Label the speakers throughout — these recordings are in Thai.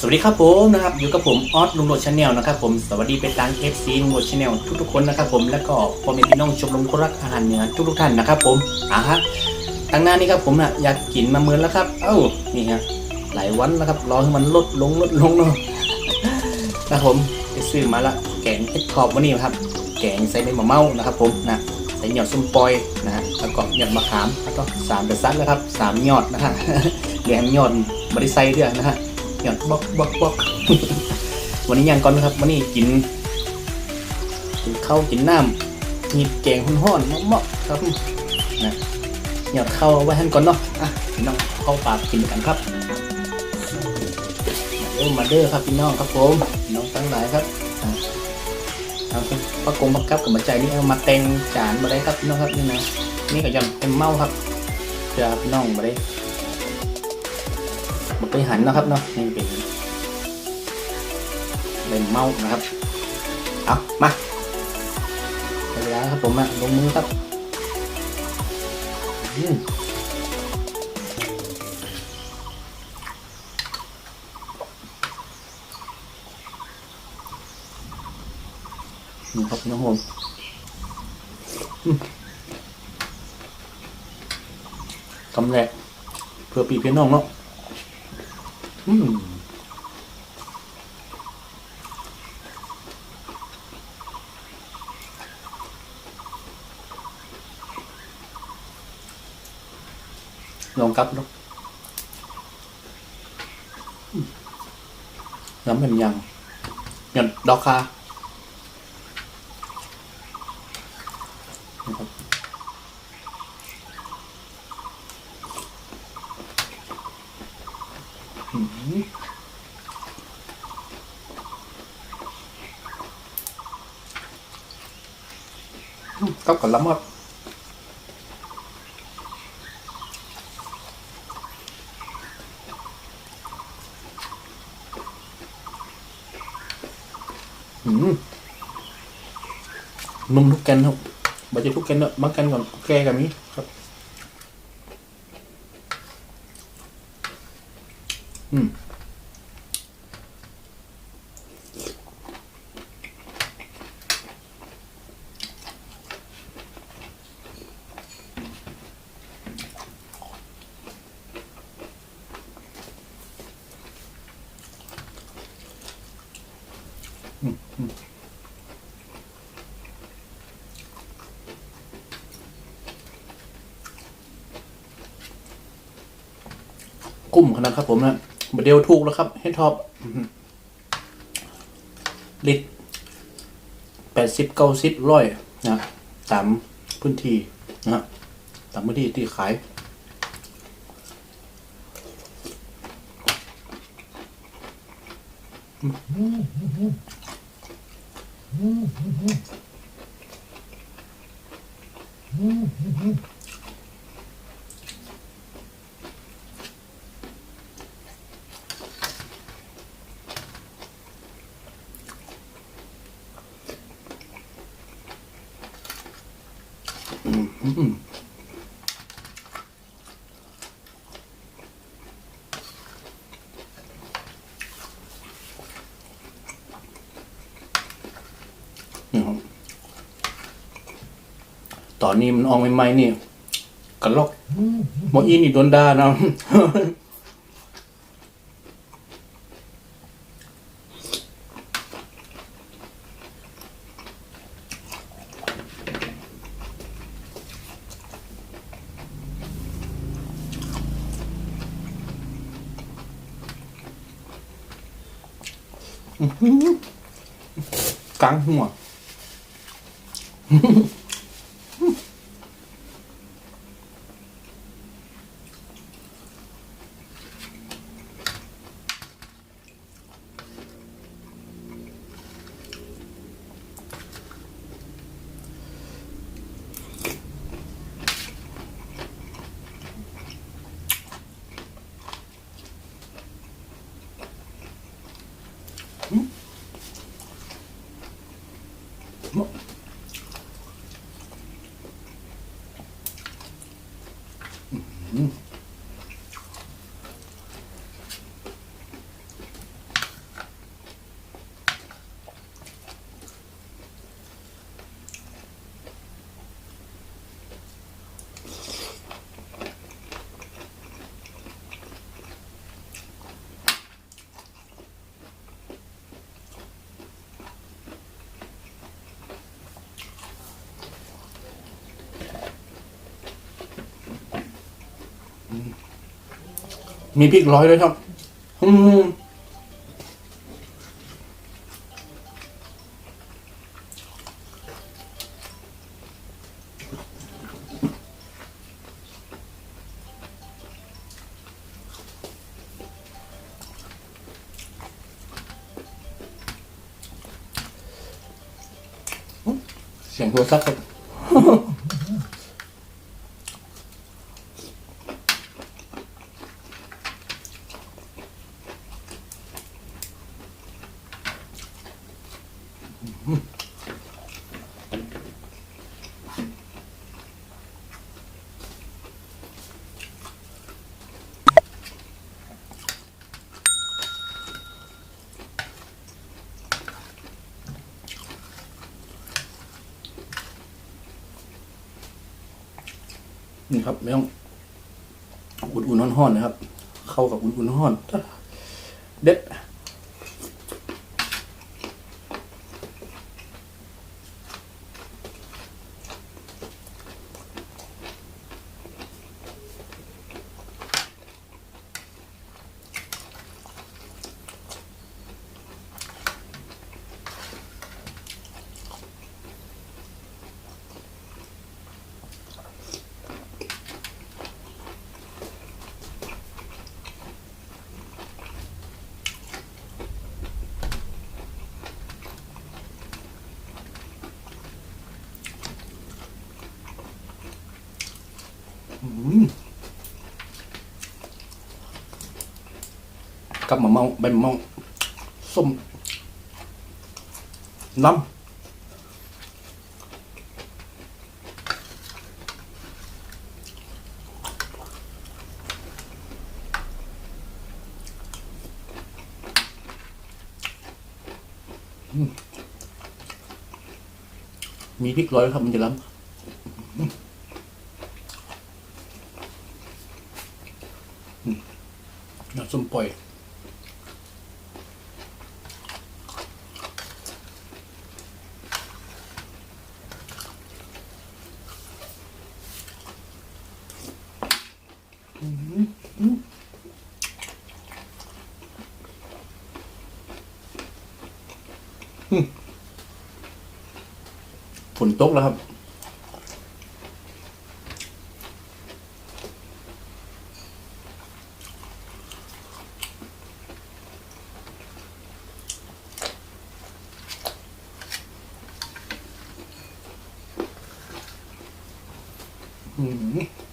Speaker 1: สวัสดีครับผมนะครับอยู่กับผมออสลุงโดชาแนลนะครับผมสวัสดีเป็นทางเอฟซีลุงโดชาแนลทุกๆคนนะครับผมแล้วก็พ่อแม่พี่น้องชมรมคนรักอาหารเหนือทุกๆท่านนะครับผมอ่าฮะตั้งหน้านี้ครับผมนะอยากกินมาเมือนแล้วครับ เอ้านี่ฮะหลายวันแล้วครับรอให้มันลดลงลดลงเนาะนะครับผมไปซื้อมาละแกงเห็ดขอบวันนี้ครับ แกงใส่ใบมะเม่านะครับ ผมนะใส่หยอดส้มปล่อยนะฮะแล้วก็หยอดมะขามแล้วก็สามเดือดซัดแล้วครับสามยอดนะฮะเหลือหยอดบริไซเด้วยนะฮะ หยอดบอกบอกบอกวันนี้ยังก่อนนะครับวันนี้กินกินข้าวกินน้ำมีแกงห้อนๆเหมาะๆครับนะหยอดข้าไว้ให้ก่อนเนาะอะพี่น้องเข้าปากกินกันครับมาเด้มาเด้อครับพี่น้องครับผมน้องทั้งหลายครับอะเอาป็นปลากงปลากับกับมาใจนี่เอามาแต่งจานมาได้ครับพี่น้องครับนี่นะนี่ก็ยำเป็นเมาครับเพื่อพี่น้องมาได้ ไปหันนะครับเนาะนี่เป็นเป็นเมาส์นะครับเอามาไปแล้วครับผมลงมือครับอืมนี่ครับน้องผมอืมกำแหละเพื่อปีเพียน้องเนาะ อืมลองกลับเนาะอืมน้ำเป็นยังหยันดอกคานะครับ กับกับละมอดนุ่มทุกแกนครับบาจะทุกแกนเนอะบางแกนก่อนแกกันนี้ครับ อืมกุ้มขนาดครับผมนะ เดียวถูกแล้วครับให้ท็อปลิตรแปดสิบเก้าสิบร้อยนะตามพื้นที่นะตามพื้นที่ที่ขายอืมนี่ครับต อนนี้มันออกใหม่ๆนี่กระลอกหมออีนี่โดนด่านะกลางหัว อ มีพริกร้อยด้วยครับอืมเสียงโทรศัพท์ นี่ครับไม่ต้องอุ่นๆห้อนๆนะครับ เข้ากับอุ่นๆห้อนเด็ดอืม กับมะเมาใบมะเมาส้มน้ำมีพริกร้อยครับมันจะล้ำ น้ำส้มปล่อย ฝนตกแล้วครับ อืม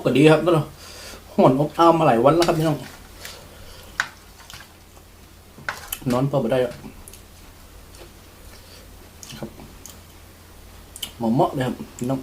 Speaker 1: กก็ดีครับก็เลยห่อนอบอ้าวมาหลายวันแล้วครับพี่น้องนอนเปิดไม่ได้ครับหมอเมาะเลยครับพี่น้อง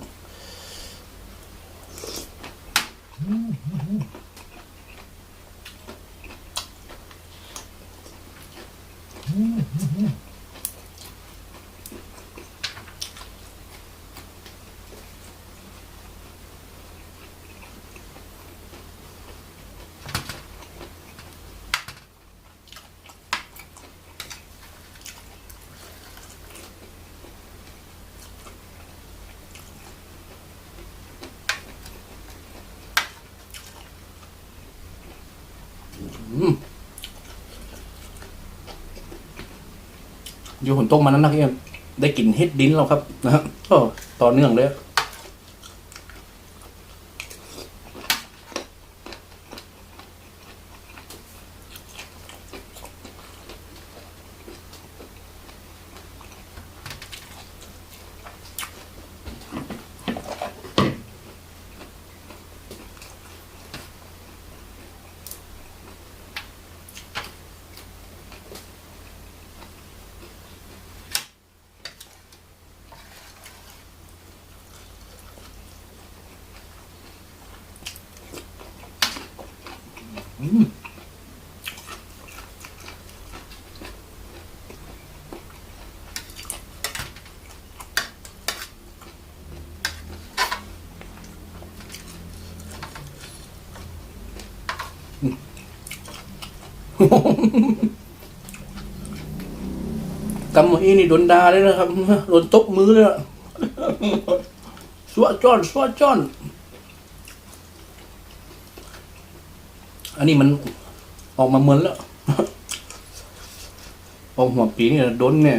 Speaker 1: อยู่ฝนตกมานั้นนะพี่เอ็มได้กลิ่นเฮ็ดดินแล้วครับนะฮะก็ต่อเนื่องเลย ตำหมอีนี่โดนดาเลยนะครับโดนตบมือเลยสวะจ้อนสวะจ้อน อันนี้มันออกมาเหมือนแล้วออกหัวปีนี่โดนเนี่ย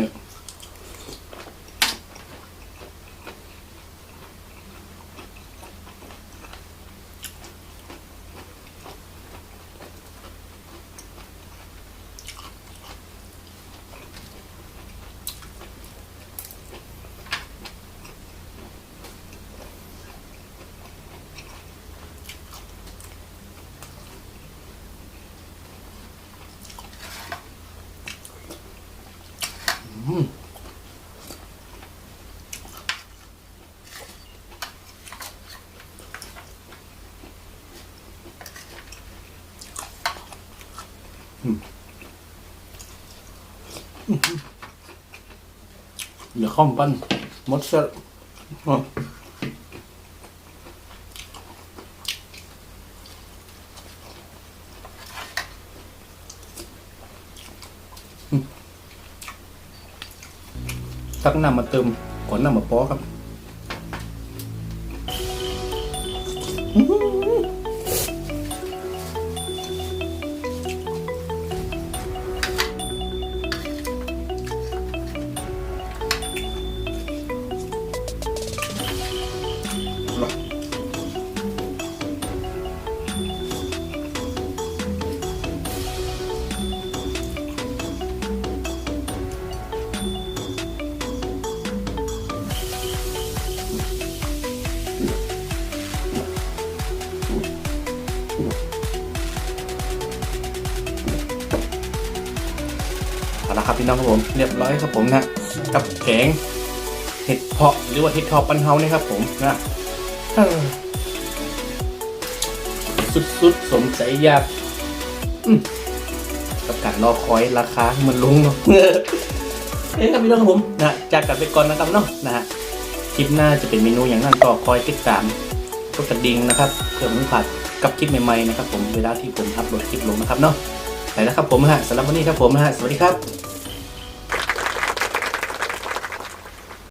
Speaker 1: เหลือข้อมปั้นมดเสร็จตักน้ำมาเติมก่อนน้ำมาป้อครับ ครับพี่น้องครับผมเรียบร้อยครับผมนะกับแกงเห็ดเพาะหรือว่าเห็ดทอปันเฮานี่ครับผมนะเออสุดๆสมใจอยากกับการรอคอยราคามันลงเนาะเอ้ยครับพี่น้องครับผมนะจากกันไปก่อนนะครับเนาะนะฮะคลิปหน้าจะเป็นเมนูอย่างนั้นก็คอยติดตามกดกระดิ่งนะครับเพื่อไม่พลาดกับคลิปใหม่ๆนะครับผมเวลาที่ผมอัพโหลดคลิปลงนะครับเนาะไปแล้วครับผมฮะสำหรับวันนี้ครับผมนะฮะสวัสดีครับ